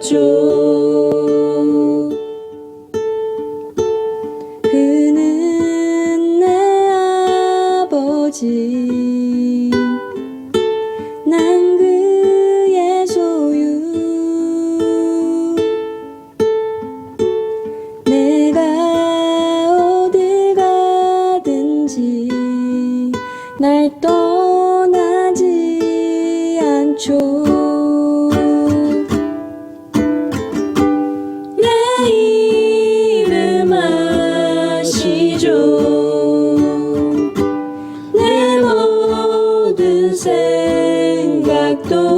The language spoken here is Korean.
주 그는 내 아버지. 난 그의 소유. 내가 어딜 가든지 날 떠나지 않죠. 생각도